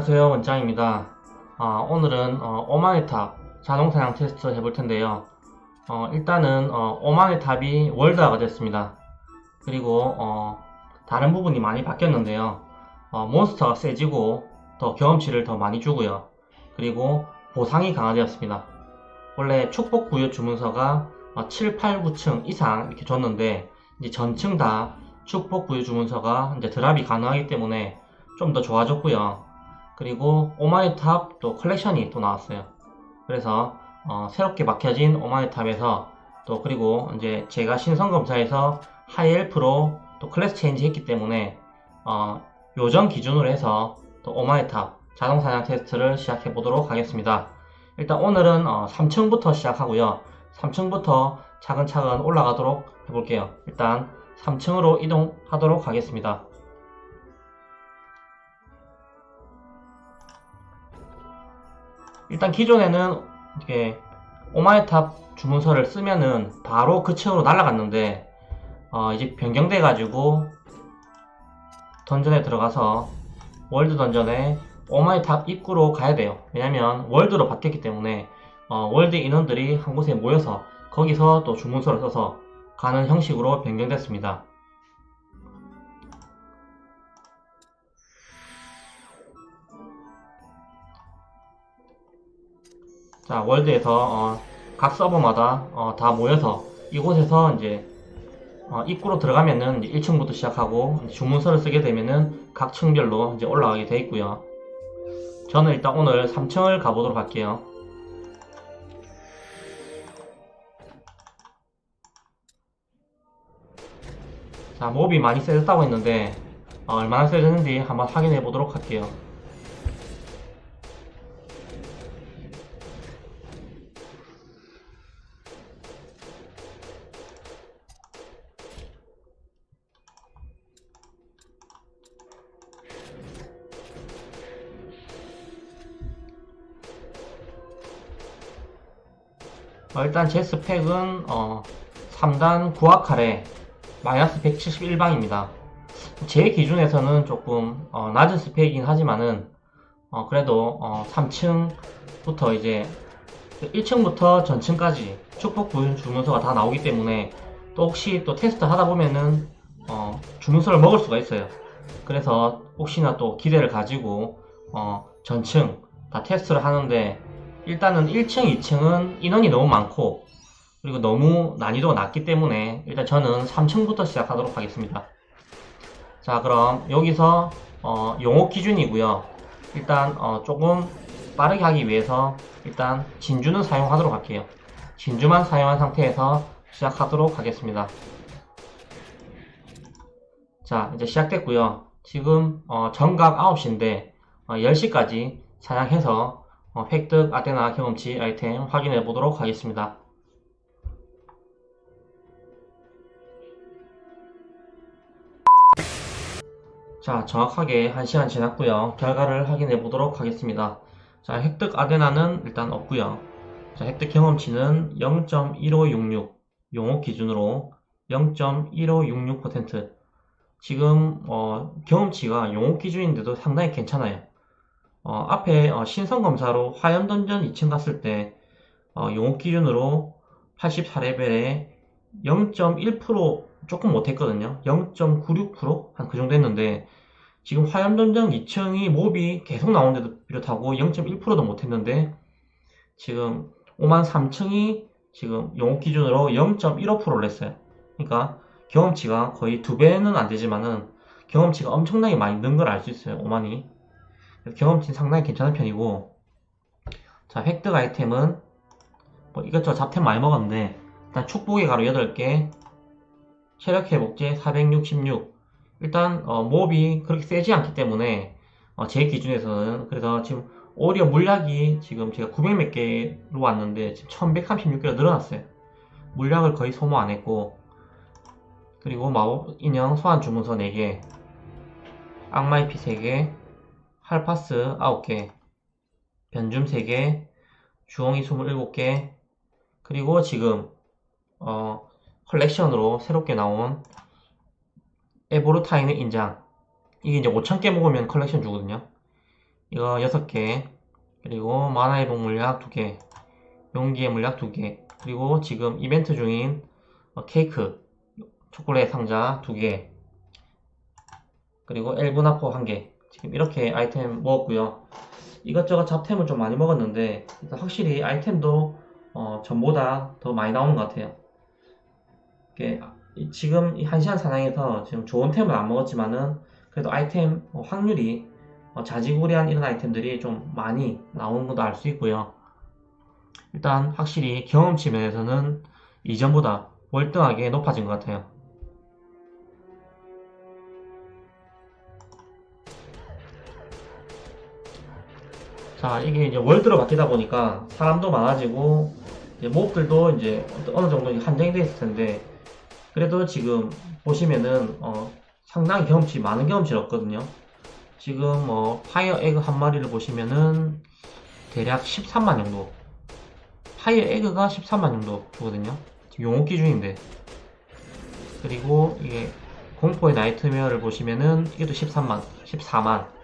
안녕하세요 원장입니다. 어, 오늘은 어, 오만의 탑 자동 사냥 테스트 해볼 텐데요. 어, 일단은 어, 오만의 탑이 월드화가 됐습니다. 그리고 어, 다른 부분이 많이 바뀌었는데요. 어, 몬스터가 세지고 더 경험치를 더 많이 주고요. 그리고 보상이 강화되었습니다. 원래 축복 부여 주문서가 어, 7, 8, 9층 이상 이렇게 줬는데 이제 전층 다 축복 부여 주문서가 이제 드랍이 가능하기 때문에 좀 더 좋아졌고요. 그리고 오마이 탑 또 컬렉션이 또 나왔어요. 그래서 어, 새롭게 막혀진 오마이 탑에서 또 그리고 이제 제가 신성 검사에서 하이엘프로 또 클래스 체인지 했기 때문에 어, 요정 기준으로 해서 또 오마이 탑 자동 사냥 테스트를 시작해 보도록 하겠습니다. 일단 오늘은 어, 3층부터 시작하고요. 3층부터 차근차근 올라가도록 해볼게요. 일단 3층으로 이동하도록 하겠습니다. 일단 기존에는 이렇게 오마이탑 주문서를 쓰면은 바로 그 층으로 날아갔는데 어, 이제 변경돼 가지고 던전에 들어가서 월드 던전에 오마이탑 입구로 가야 돼요. 왜냐면 월드로 바뀌었기 때문에 어, 월드 인원들이 한 곳에 모여서 거기서 또 주문서를 써서 가는 형식으로 변경됐습니다 자, 월드에서 어, 각 서버마다 어, 다 모여서 이곳에서 이제 어, 입구로 들어가면은 이제 1층부터 시작하고 주문서를 쓰게 되면은 각 층별로 이제 올라가게 돼 있고요. 저는 일단 오늘 3층을 가보도록 할게요. 자, 몹이 많이 세졌다고 했는데 어, 얼마나 세졌는지 한번 확인해 보도록 할게요. 어, 일단 제 스펙은 어, 3단 구악칼에 마이너스 171방입니다. 제 기준에서는 조금 어, 낮은 스펙이긴 하지만은 어, 그래도 3층부터 이제 1층부터 전층까지 축복 주문서가 다 나오기 때문에 또 혹시 또 테스트 하다 보면은 어, 주문서를 먹을 수가 있어요. 그래서 혹시나 또 기대를 가지고 어, 전층 다 테스트를 하는데 일단은 1층, 2층은 인원이 너무 많고 그리고 너무 난이도가 낮기 때문에 일단 저는 3층부터 시작하도록 하겠습니다. 자 그럼 여기서 어, 용어 기준이고요. 일단 어, 조금 빠르게 하기 위해서 일단 진주는 사용하도록 할게요. 진주만 사용한 상태에서 시작하도록 하겠습니다. 자 이제 시작됐고요. 지금 어, 정각 9시인데 10시까지 사냥해서 어, 획득 아테나 경험치 아이템 확인해 보도록 하겠습니다. 자, 정확하게 1시간 지났고요. 결과를 확인해 보도록 하겠습니다. 자, 획득 아데나는 일단 없고요. 자, 획득 경험치는 0.1566 용어 기준으로 0.1566% 지금 어, 경험치가 용어 기준인데도 상당히 괜찮아요. 어, 앞에 어, 신성 검사로 화염 던전 2층 갔을 때 어, 용어 기준으로 84레벨에 0.1% 조금 못했거든요. 0.96%한 그 정도 했는데 지금 화염 던전 2층이 몹이 계속 나오는데도 비롯하고 0.1%도 못했는데 지금 5만 3층이 지금 용어 기준으로 0.15%를 냈어요. 그러니까 경험치가 거의 두 배는 안 되지만은 경험치가 엄청나게 많이 는 걸 알 수 있어요. 5만이. 경험치는 상당히 괜찮은 편이고. 자 획득 아이템은 뭐 이것저것 잡템 많이 먹었는데 일단 축복의 가루 8개 체력 회복제 466 일단 어, 몹이 그렇게 세지 않기 때문에 어, 제 기준에서는 그래서 지금 오히려 물약이 지금 제가 900 몇 개로 왔는데 지금 1136개로 늘어났어요. 물약을 거의 소모 안 했고 그리고 마법 인형 소환 주문서 4개 악마의 피 3개 할파스 9개, 변줌 3개, 주홍이 27개, 그리고 지금 어, 컬렉션으로 새롭게 나온 에보르타인의 인장. 이게 이제 5,000개 먹으면 컬렉션 주거든요. 이거 6개. 그리고 만화의 복물약 2개. 용기의 물약 2개. 그리고 지금 이벤트 중인 어, 케이크. 초콜릿 상자 2개. 그리고 엘브나코 1개 지금 이렇게 아이템 먹었고요 이것저것 잡템을 좀 많이 먹었는데 확실히 아이템도 어, 전보다 더 많이 나오는 것 같아요 이게 이- 지금 이 한시한 사냥에서 지금 좋은 템을 안 먹었지만은 그래도 아이템 어, 확률이 어, 자지구리한 이런 아이템들이 좀 많이 나오는 것도 알 수 있고요. 일단 확실히 경험치 면에서는 이전보다 월등하게 높아진 것 같아요. 자, 이게 이제 월드로 바뀌다 보니까 사람도 많아지고 이제 몹들도 이제 어느 정도 한정이 돼 있을 텐데 그래도 지금 보시면은 어, 상당히 경험치 많은 경험치를 얻거든요. 지금 뭐 파이어 에그 한 마리를 보시면은 대략 13만 정도. 파이어 에그가 13만 정도 주거든요. 용어 기준인데. 그리고 이게 공포의 나이트메어를 보시면은 이게도 13만, 14만.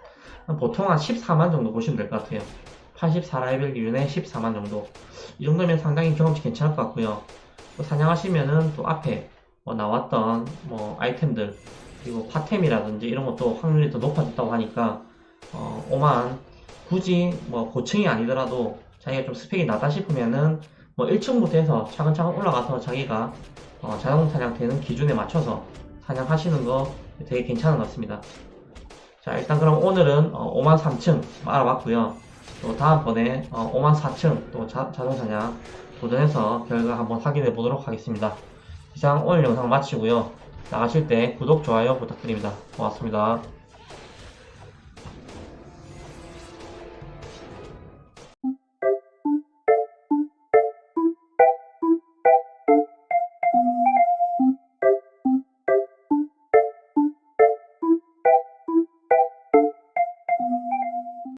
보통 한 14만 정도 보시면 될 것 같아요. 84라이벨 기준에 14만 정도. 이 정도면 상당히 경험치 괜찮을 것 같고요. 또 사냥하시면은 또 앞에 뭐 나왔던 뭐 아이템들 그리고 파템이라든지 이런 것도 확률이 더 높아졌다고 하니까 어, 5만 굳이 뭐 고층이 아니더라도 자기가 좀 스펙이 낮다 싶으면은 뭐 1층부터 해서 차근차근 올라가서 자기가 어, 자동 사냥 되는 기준에 맞춰서 사냥하시는 거 되게 괜찮은 것 같습니다. 자 일단 그럼 오늘은 어, 5만 3층 알아봤고요. 또 다음번에 어, 5만 4층 또 자, 자동 사냥 도전해서 결과 한번 확인해 보도록 하겠습니다. 이상 오늘 영상 마치고요. 나가실 때 구독, 좋아요 부탁드립니다. 고맙습니다.